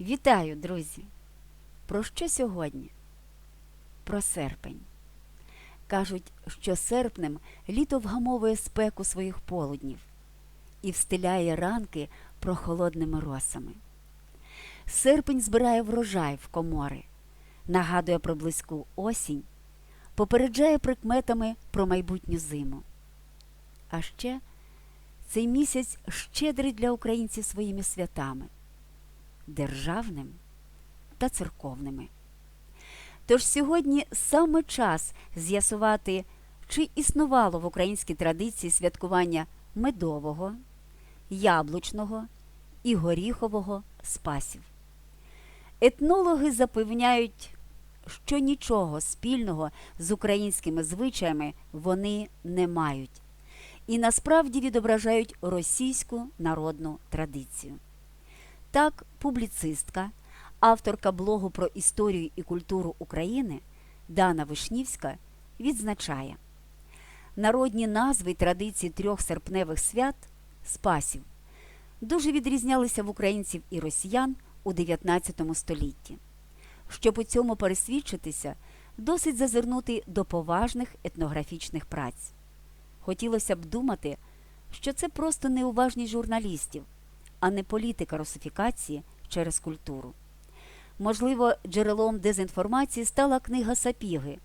Вітаю, друзі! Про що сьогодні? Про серпень. Кажуть, що серпнем літо вгамовує спеку своїх полуднів і встиляє ранки прохолодними росами. Серпень збирає врожай в комори, нагадує про близьку осінь, попереджає прикметами про майбутню зиму. А ще цей місяць щедрий для українців своїми святами державним та церковними. Тож сьогодні саме час з'ясувати, чи існувало в українській традиції святкування медового, яблучного і горіхового спасів. Етнологи запевняють, що нічого спільного з українськими звичаями вони не мають і насправді відображають російську народну традицію. Так, публіцистка, авторка блогу про історію і культуру України Дана Вишнівська відзначає народні назви й традиції трьох серпневих свят спасів дуже відрізнялися в українців і росіян у 19 столітті. Щоб у цьому пересвідчитися, досить зазирнути до поважних етнографічних праць. Хотілося б думати, що це просто неуважність журналістів а не політика русифікації через культуру. Можливо, джерелом дезінформації стала книга Сапіги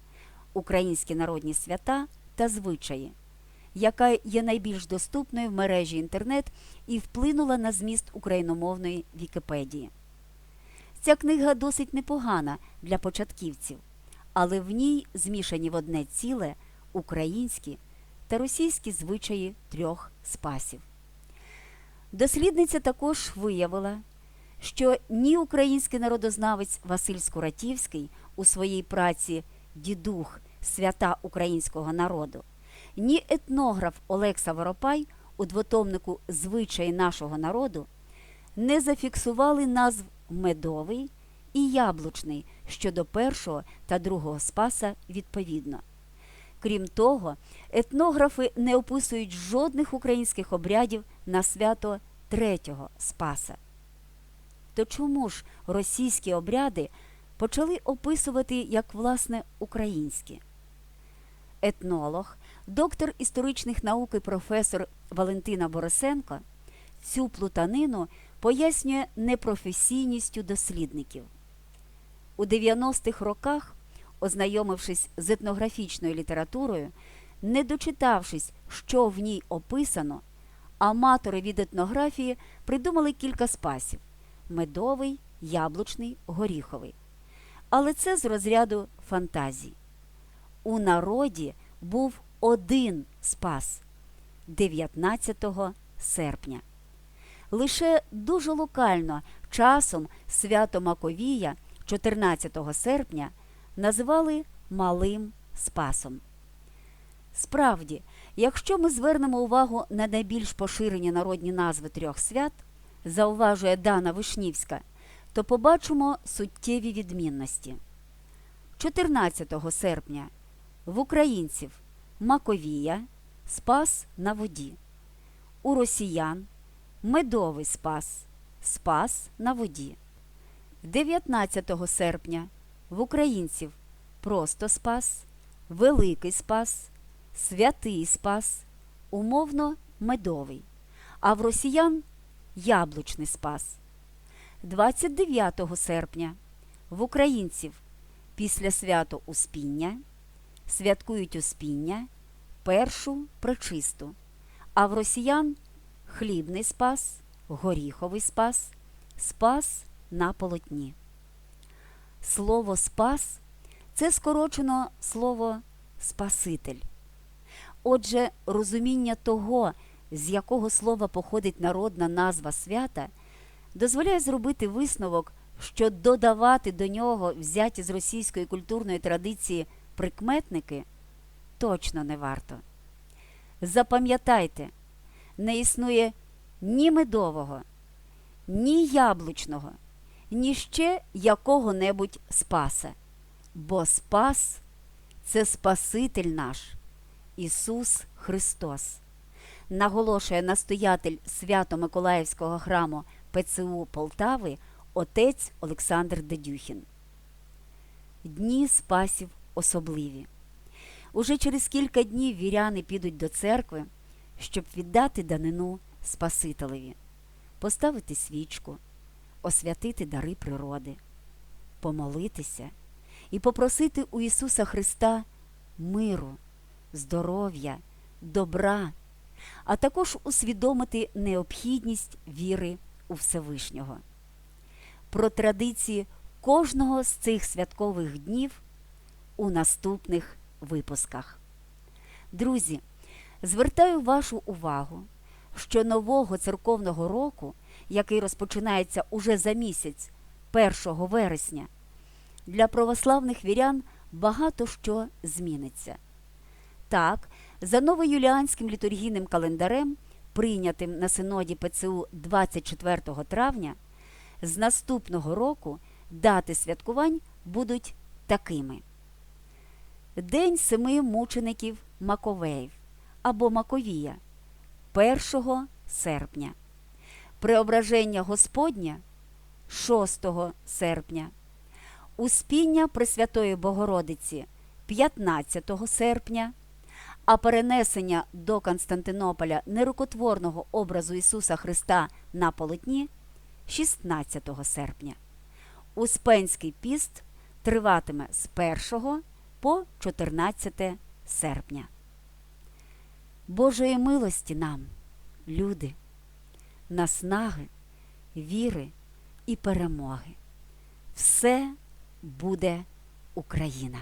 Українські народні свята та звичаї, яка є найбільш доступною в мережі інтернет і вплинула на зміст україномовної Вікіпедії. Ця книга досить непогана для початківців, але в ній змішані в одне ціле українські та російські звичаї трьох спасів. Дослідниця також виявила, що ні український народознавець Василь Скуратівський у своїй праці Дідух свята українського народу, ні етнограф Олекса Воропай у двотомнику Звичаї нашого народу не зафіксували назв медовий і яблучний щодо першого та другого спаса відповідно. Крім того, етнографи не описують жодних українських обрядів на свято третього Спаса. То чому ж російські обряди почали описувати як власне українські? Етнолог, доктор історичних наук і професор Валентина Борисенко цю плутанину пояснює непрофесійністю дослідників. У 90-х роках ознайомившись з етнографічною літературою, не дочитавшись, що в ній описано, аматори від етнографії придумали кілька спасів медовий, яблучний, горіховий. Але це з розряду фантазій. У народі був один спас 19 серпня. Лише дуже локально часом свято Маковія 14 серпня називали Малим Спасом. Справді, якщо ми звернемо увагу на найбільш поширені народні назви трьох свят, зауважує Дана Вишнівська, то побачимо суттєві відмінності. 14 серпня в українців Маковія, Спас на воді, у росіян Медовий Спас, Спас на воді, 19 серпня в українців просто спас, великий спас, святий спас, умовно медовий, а в росіян яблучний спас. 29 серпня в українців після свято Успіння святкують Успіння, першу пречисту, а в росіян хлібний спас, горіховий спас, спас на полотні. Слово спас це скорочено слово Спаситель. Отже, розуміння того, з якого слова походить народна назва свята, дозволяє зробити висновок, що додавати до нього взяті з російської культурної традиції прикметники точно не варто. Запам'ятайте, не існує ні медового, ні яблучного ні ще якого-небудь спаса. Бо Спас це Спаситель наш, Ісус Христос, наголошує настоятель Свято-Миколаївського храму ПЦУ Полтави отець Олександр Дедюхін. Дні спасів особливі. Уже через кілька днів віряни підуть до церкви, щоб віддати данину Спасителеві, поставити свічку, освятити дари природи, помолитися і попросити у Ісуса Христа миру, здоров'я, добра, а також усвідомити необхідність віри у Всевишнього. Про традиції кожного з цих святкових днів у наступних випусках. Друзі, звертаю вашу увагу, що нового церковного року, який розпочинається уже за місяць, 1 вересня, для православних вірян багато що зміниться. Так, за новоюліанським літургійним календарем, прийнятим на синоді ПЦУ 24 травня, з наступного року дати святкувань будуть такими: День семи мучеників Маковеїв або Маковія 1 серпня, Преображення Господня 6 серпня, Успіння Пресвятої Богородиці 15 серпня, а перенесення до Константинополя нерукотворного образу Ісуса Христа на полотні 16 серпня. Успенський піст триватиме з 1 по 14 серпня. Божої милості нам, люди, наснаги, віри і перемоги. Все буде Україна!